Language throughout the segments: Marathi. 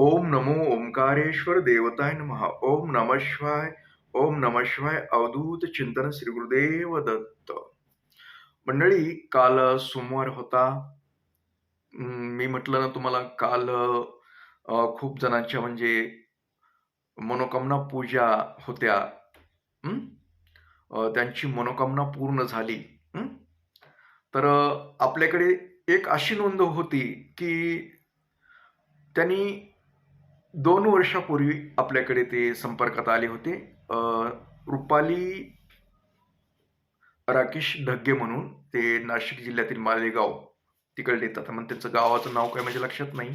ओम नमो ओंकारेश्वर देवताय महा ओम नम शिवाय ओम नम शिवाय अवधूत चिंतन श्री गुरुदेव दत्त। मंडळी काल सोमवार होता. मी म्हटलं ना तुम्हाला काल खूप जणांच्या म्हणजे मनोकामना पूजा होत्या. त्यांची मनोकामना पूर्ण झाली. तर आपल्याकडे एक अशी नोंद होती की त्यांनी दोन वर्षापूर्वी आपल्याकडे ते संपर्कात आले होते. रुपाली राकेश ढग्गे म्हणून ते नाशिक जिल्ह्यातील मालेगाव तिकडे येतात. मग त्यांचं गावाचं नाव काय म्हणजे लक्षात नाही.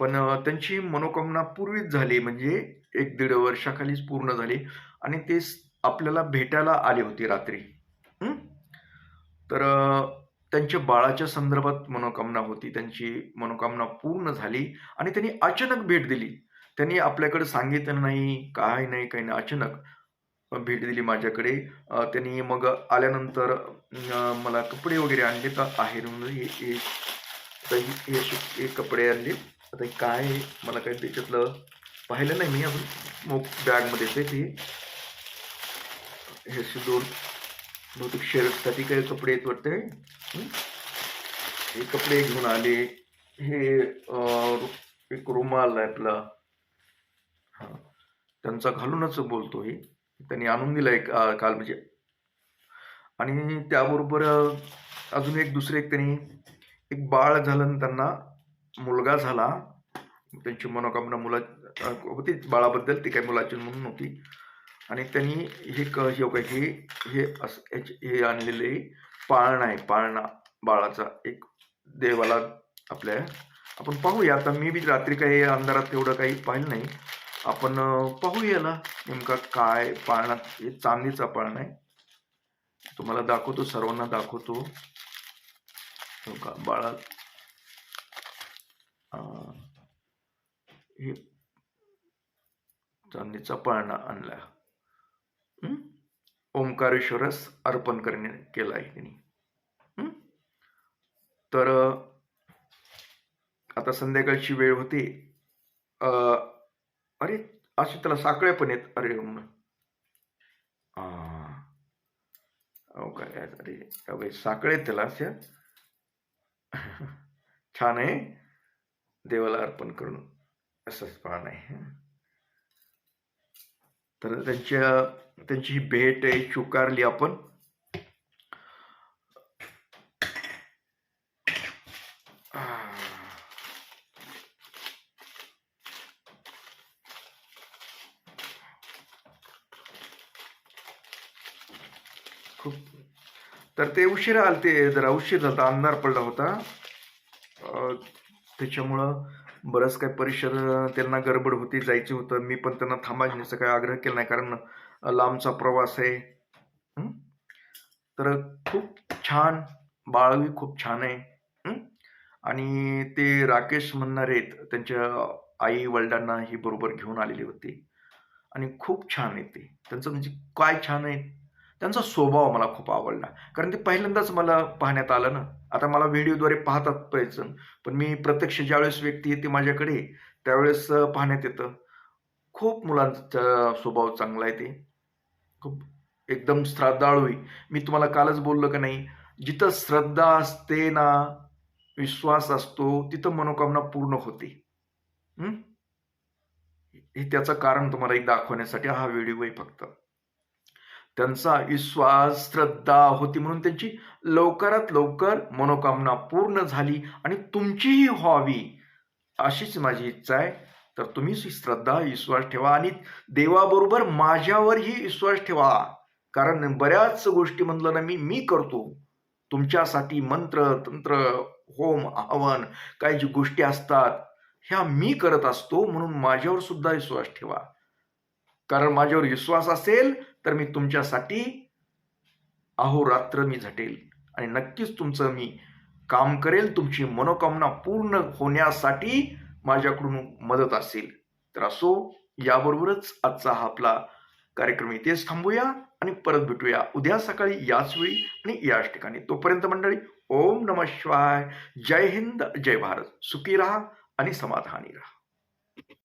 पण त्यांची मनोकामना पूर्वीच झाली. म्हणजे एक दीड वर्षाखालीच पूर्ण झाली. आणि ते आपल्याला भेटायला आले होते रात्री. तर त्यांच्या बाळाच्या संदर्भात मनोकामना होती त्यांची मनोकामना पूर्ण झाली आणि त्यांनी अचानक भेट दिली. त्यांनी आपल्याकडे सांगितलं नाही काय नाही काही नाही अचानक भेट दिली माझ्याकडे. त्यांनी मग आल्यानंतर मला कपडे वगैरे आणले तर आहे हे हे कपडे आणले. आता काय आहे? मला काही त्याच्यातलं पाहिलं नाही मी अजून. मग बॅगमध्ये ते हे दोन बहुतेक शर्टसाठी काही कपडे आहेत वाटते हे? कपडे घेऊन आले. हे एक रुमाल आहे आपला हा. त्यांचा घालूनच बोलतो हे त्यांनी आणून दिला एक काल म्हणजे. आणि त्याबरोबर अजून एक दुसरे एक त्यांनी एक बाळ झालं आणि त्यांना मुलगा झाला. त्यांची मनोकामना मुला होती बाळाबद्दल ती काही मुलाची म्हणून नव्हती. आणि त्यांनी हे क हे बघा, हे हे असं हे आणलेले पाळणा आहे. पाळणा बाळाचा एक देवाला आपल्या आपण पाहूया. आता मी बी रात्री काही अंधारात तेवढं काही पाहिलं नाही. आपण पाहूया पाहू याला नेमका काय पाळणा हे चांदीचा पाळणा आहे. तुम्हाला दाखवतो सर्वांना दाखवतो. का बाळा. हे चांदीचा पाळणा आणला. ओंकारेश्वरस अर्पण करणे केला आहे त्यांनी. तर आता संध्याकाळची वेळ होती. अरे असे त्याला साखळे पण आहेत. अरे म. अहो काय अरे अहो, साखळे आहेत त्याला असे. छान आहे. देवाला अर्पण करून. असंच पाहणं आहे. तर त्यांच्या त्यांची ही भेट आहे स्वीकारली आपण. खूप. तर ते उशिरा आलते जरा उशीर झाला अंधार पडला होता. अं, त्याच्यामुळं बरंच काही परिसर त्यांना गडबड होती जायचं होतं. मी पण त्यांना थांबायचं काही आग्रह केला नाही. कारण लांबचा प्रवास आहे. तर खूप छान बाळवी खूप छान आहे. आणि ते राकेश म्हणणार आहेत त्यांच्या आई वडिलांना ही बरोबर घेऊन आलेली होती. आणि खूप छान आहे ते. त्यांचं म्हणजे काय छान आहे त्यांचा स्वभाव मला खूप आवडला. कारण ते पहिल्यांदाच मला पाहण्यात आलं ना. आता मला व्हिडिओद्वारे पाहतात पाहिजे पण मी प्रत्यक्ष ज्यावेळेस व्यक्ती येते माझ्याकडे त्यावेळेस पाहण्यात येतं. खूप मुलांचा स्वभाव चांगला आहे ते. खूप एकदम श्रद्धाळू मी तुम्हाला कालच बोललो का नाही? जिथं श्रद्धा असते ना विश्वास असतो तिथं मनोकामना पूर्ण होते. हे? त्याचं कारण तुम्हाला एक दाखवण्यासाठी हा व्हिडिओ आहे फक्त. त्यांचा विश्वास श्रद्धा होती म्हणून त्यांची लवकरात लवकर मनोकामना पूर्ण झाली आणि तुमचीही व्हावी अशीच माझी इच्छा आहे. तर तुम्ही श्रद्धा विश्वास ठेवा आणि देवाबरोबर माझ्यावरही विश्वास ठेवा. कारण बऱ्याच गोष्टी म्हणलं ना मी मी करतो. तुमच्यासाठी मंत्र तंत्र होम हवन काही जी गोष्टी असतात ह्या मी करत असतो म्हणून माझ्यावर सुद्धा विश्वास ठेवा. कारण माझ्यावर विश्वास असेल तर मी तुमच्यासाठी अहोरात्र मी झटेल. आणि नक्कीच तुमचं मी काम करेल तुमची मनोकामना पूर्ण होण्यासाठी माझ्याकडून मदत असेल. तर असो याबरोबरच आजचा हा आपला कार्यक्रम इथेच थांबूया आणि परत भेटूया उद्या सकाळी याच वेळी आणि याच ठिकाणी. तोपर्यंत मंडळी ओम नम शिवाय. जय हिंद जय भारत. सुखी राहा आणि समाधानी राहा.